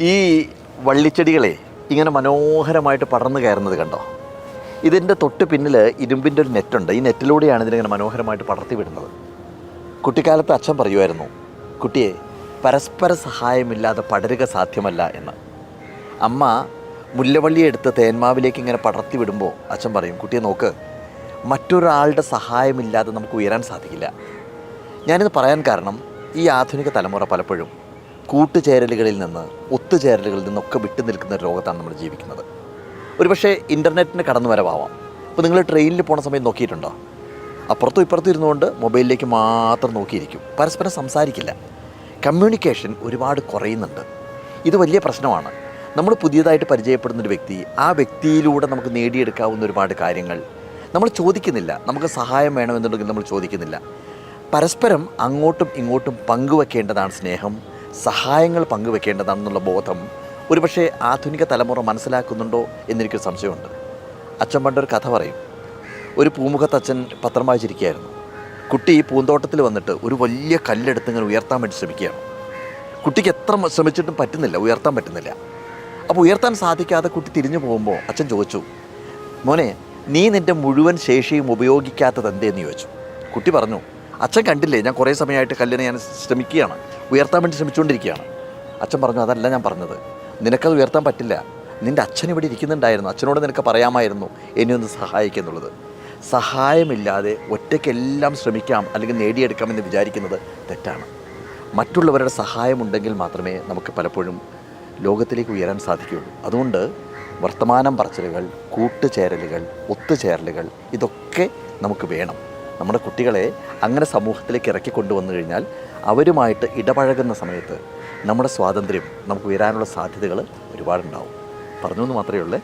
ഈ വള്ളിച്ചെടികളെ ഇങ്ങനെ മനോഹരമായിട്ട് പടർന്നു കയറുന്നത് കണ്ടോ? ഇതിന്റെ തൊട്ട് പിന്നിൽ ഇരുമ്പിന്റെ ഒരു നെറ്റുണ്ട്. ഈ നെറ്റിലൂടെയാണ് ഇതിനിങ്ങനെ മനോഹരമായിട്ട് പടർത്തി വിടുന്നത്. കുട്ടിക്കാലത്ത് അച്ഛൻ പറയുമായിരുന്നു കുട്ടിയെ പരസ്പര സഹായമില്ലാതെ പടരുക സാധ്യമല്ല എന്ന്. അമ്മ മുല്ലവള്ളി എടുത്ത് തേന്മാവിലേക്ക് ഇങ്ങനെ പടർത്തി വിടുമ്പോൾ അച്ഛൻ പറയും കുട്ടിയെ നോക്ക് മറ്റൊരാളുടെ സഹായമില്ലാതെ നമുക്ക് ഉയരാൻ സാധിക്കില്ല. ഞാനിത് പറയാൻ കാരണം ഈ ആധുനിക തലമുറ പലപ്പോഴും കൂട്ടുചേരലുകളിൽ നിന്ന് ഒത്തുചേരലുകളിൽ നിന്നൊക്കെ വിട്ടു നിൽക്കുന്ന ഒരു ലോകത്താണ് നമ്മൾ ജീവിക്കുന്നത്. ഒരുപക്ഷെ ഇന്റർനെറ്റിന് കടന്നു വരവാവാം ഇപ്പോൾ നിങ്ങൾ ട്രെയിനിൽ പോണ സമയം നോക്കിയിട്ടുണ്ടോ? അപ്പുറത്തും ഇപ്പുറത്തും ഇരുന്നുകൊണ്ട് മൊബൈലിലേക്ക് മാത്രം നോക്കിയിരിക്കും. പരസ്പരം സംസാരിക്കില്ല. കമ്മ്യൂണിക്കേഷൻ ഒരുപാട് കുറയുന്നുണ്ട്. ഇത് വലിയ പ്രശ്നമാണ്. നമ്മൾ പുതിയതായിട്ട് പരിചയപ്പെടുന്ന ഒരു വ്യക്തി ആ വ്യക്തിയിലൂടെ നമുക്ക് നേടിയെടുക്കാവുന്ന ഒരുപാട് കാര്യങ്ങൾ നമ്മൾ ചോദിക്കുന്നില്ല. നമുക്ക് സഹായം വേണമെന്നുണ്ടെങ്കിൽ നമ്മൾ ചോദിക്കുന്നില്ല. പരസ്പരം അങ്ങോട്ടും ഇങ്ങോട്ടും പങ്കുവെക്കേണ്ടതാണ് സ്നേഹം. സഹായങ്ങൾ പങ്കുവെക്കേണ്ടതാണെന്നുള്ള ബോധം ഒരുപക്ഷെ ആധുനിക തലമുറ മനസ്സിലാക്കുന്നുണ്ടോ എന്നെനിക്ക് സംശയമുണ്ട്. അച്ഛൻ പണ്ടൊരു കഥ പറയും. ഒരു പൂമുഖത്തച്ഛൻ പത്രം വായിച്ചിരിക്കുകയായിരുന്നു. കുട്ടി പൂന്തോട്ടത്തിൽ വന്നിട്ട് ഒരു വലിയ കല്ലെടുത്ത് ഇങ്ങനെ ഉയർത്താൻ വേണ്ടി ശ്രമിക്കുകയാണ്. കുട്ടിക്ക് എത്ര ശ്രമിച്ചിട്ടും പറ്റുന്നില്ല ഉയർത്താൻ പറ്റുന്നില്ല. അപ്പോൾ ഉയർത്താൻ സാധിക്കാതെ കുട്ടി തിരിഞ്ഞു പോകുമ്പോൾ അച്ഛൻ ചോദിച്ചു മോനെ നീ നിന്റെ മുഴുവൻ ശേഷിയും ഉപയോഗിക്കാത്തത് എന്തേന്ന് ചോദിച്ചു. കുട്ടി പറഞ്ഞു അച്ഛൻ കണ്ടില്ലേ ഞാൻ കുറേ സമയമായിട്ട് കല്ലിനെ ഞാൻ ശ്രമിക്കുകയാണ്. ഉയർത്താൻ വേണ്ടി ശ്രമിച്ചുകൊണ്ടിരിക്കുകയാണ്. അച്ഛൻ പറഞ്ഞു അതല്ല ഞാൻ പറഞ്ഞത്. നിനക്കത് ഉയർത്താൻ പറ്റില്ല. നിന്റെ അച്ഛൻ ഇവിടെ ഇരിക്കുന്നുണ്ടായിരുന്നു. അച്ഛനോട് നിനക്ക് പറയാമായിരുന്നു എന്നെ ഒന്ന് സഹായിക്കുന്നുള്ളത് സഹായമില്ലാതെ ഒറ്റയ്ക്കെല്ലാം ശ്രമിക്കാം അല്ലെങ്കിൽ നേടിയെടുക്കാമെന്ന് വിചാരിക്കുന്നത് തെറ്റാണ്. മറ്റുള്ളവരുടെ സഹായമുണ്ടെങ്കിൽ മാത്രമേ നമുക്ക് പലപ്പോഴും ലോകത്തിലേക്ക് ഉയരാൻ സാധിക്കുകയുള്ളൂ. അതുകൊണ്ട് വർത്തമാനം പറച്ചിലുകൾ കൂട്ടുചേരലുകൾ ഒത്തുചേരലുകൾ ഇതൊക്കെ നമുക്ക് വേണം. നമ്മുടെ കുട്ടികളെ അങ്ങനെ സമൂഹത്തിലേക്ക് ഇറക്കി കൊണ്ടുവന്നു കഴിഞ്ഞാൽ അവരുമായിട്ട് ഇടപഴകുന്ന സമയത്ത് നമ്മുടെ സ്വാതന്ത്ര്യം നമുക്ക് ഉയരാനുള്ള സാധ്യതകൾ ഒരുപാടുണ്ടാവും. പറഞ്ഞു എന്ന് മാത്രമേ ഉള്ളൂ.